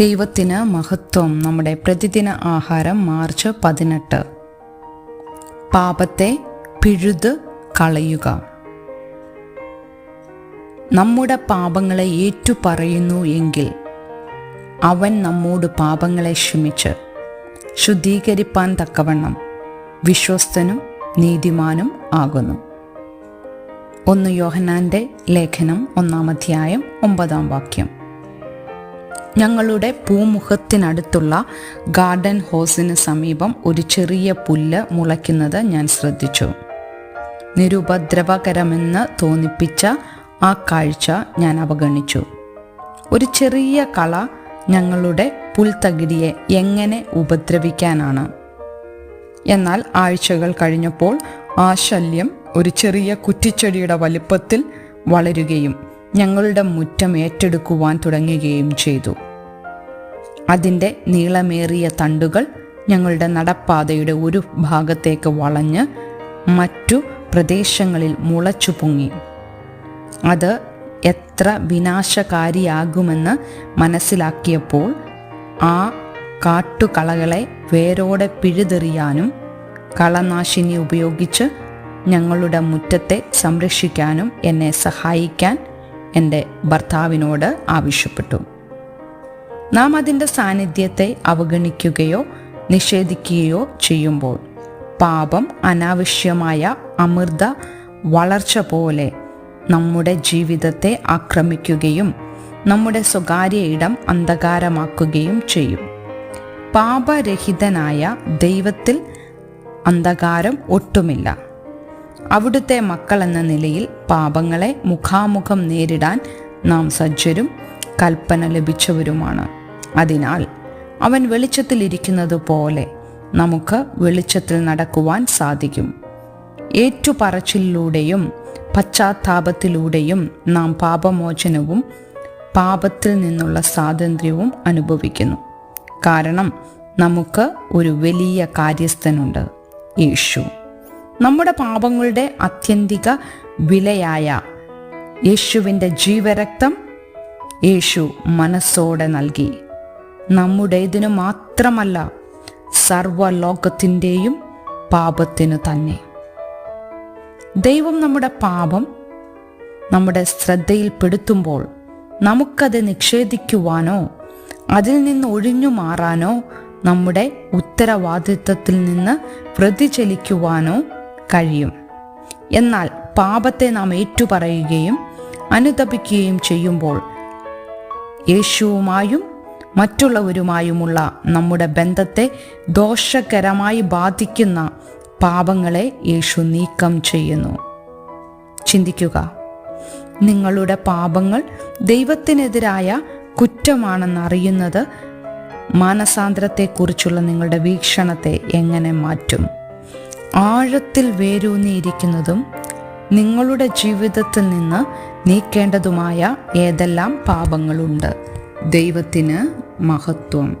ദൈവത്തിന് മഹത്വം. നമ്മുടെ പ്രതിദിന ആഹാരം മാർച്ച് പതിനെട്ട്. പാപത്തെ പിഴുത് കളയുക. നമ്മുടെ പാപങ്ങളെ ഏറ്റുപറയുന്നു എങ്കിൽ അവൻ നമ്മോട് പാപങ്ങളെ ക്ഷമിച്ച് ശുദ്ധീകരിപ്പാൻ തക്കവണ്ണം വിശ്വസ്തനും നീതിമാനും ആകുന്നു. ഒന്ന് യോഹനാന്റെ ലേഖനം ഒന്നാം അധ്യായം ഒമ്പതാം വാക്യം. ഞങ്ങളുടെ പൂമുഖത്തിനടുത്തുള്ള ഗാർഡൻ ഹോസിന് സമീപം ഒരു ചെറിയ പുല്ല് മുളയ്ക്കുന്നത് ഞാൻ ശ്രദ്ധിച്ചു. നിരുപദ്രവകരമെന്ന് തോന്നിപ്പിച്ച ആ കാഴ്ച ഞാൻ അവഗണിച്ചു. ഒരു ചെറിയ കള ഞങ്ങളുടെ പുൽത്തകിടിയെ എങ്ങനെ ഉപദ്രവിക്കാനാണ്? എന്നാൽ ആഴ്ചകൾ കഴിഞ്ഞപ്പോൾ ആ ശല്യം ഒരു ചെറിയ കുറ്റിച്ചെടിയുടെ വലിപ്പത്തിൽ വളരുകയും ഞങ്ങളുടെ മുറ്റം ഏറ്റെടുക്കുവാൻ തുടങ്ങുകയും ചെയ്തു. അതിന്റെ നീളമേറിയ തണ്ടുകൾ ഞങ്ങളുടെ നടപ്പാതയുടെ ഒരു ഭാഗത്തേക്ക് വളഞ്ഞ് മറ്റു പ്രദേശങ്ങളിൽ മുളച്ചു പൊങ്ങി. അത് എത്ര വിനാശകാരിയാകുമെന്ന് മനസ്സിലാക്കിയപ്പോൾ ആ കാട്ടുകളകളെ വേരോടെ പിഴുതെറിയാനും കളനാശിനി ഉപയോഗിച്ച് ഞങ്ങളുടെ മുറ്റത്തെ സംരക്ഷിക്കാനും എന്നെ സഹായിക്കാൻ എന്റെ ഭർത്താവിനോട് ആവശ്യപ്പെട്ടു. നാം അതിന്റെ സാന്നിധ്യത്തെ അവഗണിക്കുകയോ നിഷേധിക്കുകയോ ചെയ്യുമ്പോൾ പാപം അനാവശ്യമായ അമൃത വളർച്ച പോലെ നമ്മുടെ ജീവിതത്തെ ആക്രമിക്കുകയും നമ്മുടെ സ്വകാര്യ ഇടം അന്ധകാരമാക്കുകയും ചെയ്യും. പാപരഹിതനായ ദൈവത്തിൽ അന്ധകാരം ഒട്ടുമില്ല. അവിടുത്തെ മക്കളെന്ന നിലയിൽ പാപങ്ങളെ മുഖാമുഖം നേരിടാൻ നാം സജ്ജരും കൽപ്പന ലഭിച്ചവരുമാണ്. അതിനാൽ അവൻ വെളിച്ചത്തിലിരിക്കുന്നത് പോലെ നമുക്ക് വെളിച്ചത്തിൽ നടക്കുവാൻ സാധിക്കും. ഏറ്റുപറച്ചിലൂടെയും പശ്ചാത്താപത്തിലൂടെയും നാം പാപമോചനവും പാപത്തിൽ നിന്നുള്ള സ്വാതന്ത്ര്യവും അനുഭവിക്കുന്നു. കാരണം നമുക്ക് ഒരു വലിയ കാര്യസ്ഥനുണ്ട് യേശു. നമ്മുടെ പാപങ്ങളുടെ അത്യന്തിക വിലയായ യേശുവിന്റെ ജീവരക്തം യേശു മനസ്സോടെ നൽകി. നമ്മുടേതിനു മാത്രമല്ല സർവലോകത്തിന്റെയും പാപത്തിനു തന്നെ. ദൈവം നമ്മുടെ പാപം നമ്മുടെ ശ്രദ്ധയിൽപ്പെടുത്തുമ്പോൾ നമുക്കത് നിഷേധിക്കുവാനോ അതിൽ നിന്ന് ഒഴിഞ്ഞു മാറാനോ നമ്മുടെ ഉത്തരവാദിത്വത്തിൽ നിന്ന് പ്രതിചലിക്കുവാനോ കഴിയും. എന്നാൽ പാപത്തെ നാം ഏറ്റുപറയുകയും അനുതപിക്കുകയും ചെയ്യുമ്പോൾ യേശുവുമായും മറ്റുള്ളവരുമായുമുള്ള നമ്മുടെ ബന്ധത്തെ ദോഷകരമായി ബാധിക്കുന്ന പാപങ്ങളെ യേശു നീക്കം ചെയ്യുന്നു. ചിന്തിക്കുക നിങ്ങളുടെ പാപങ്ങൾ ദൈവത്തിനെതിരായ കുറ്റമാണെന്നറിയുന്നത് മാനസാന്തരത്തെക്കുറിച്ചുള്ള നിങ്ങളുടെ വീക്ഷണത്തെ എങ്ങനെ മാറ്റും? ആഴത്തിൽ വേരൂന്നിയിരിക്കുന്നതും നിങ്ങളുടെ ജീവിതത്തിൽ നിന്ന് നീക്കേണ്ടതുമായ ഏതെല്ലാം പാപങ്ങളുണ്ട്? ദൈവത്തിന് മഹത്വം.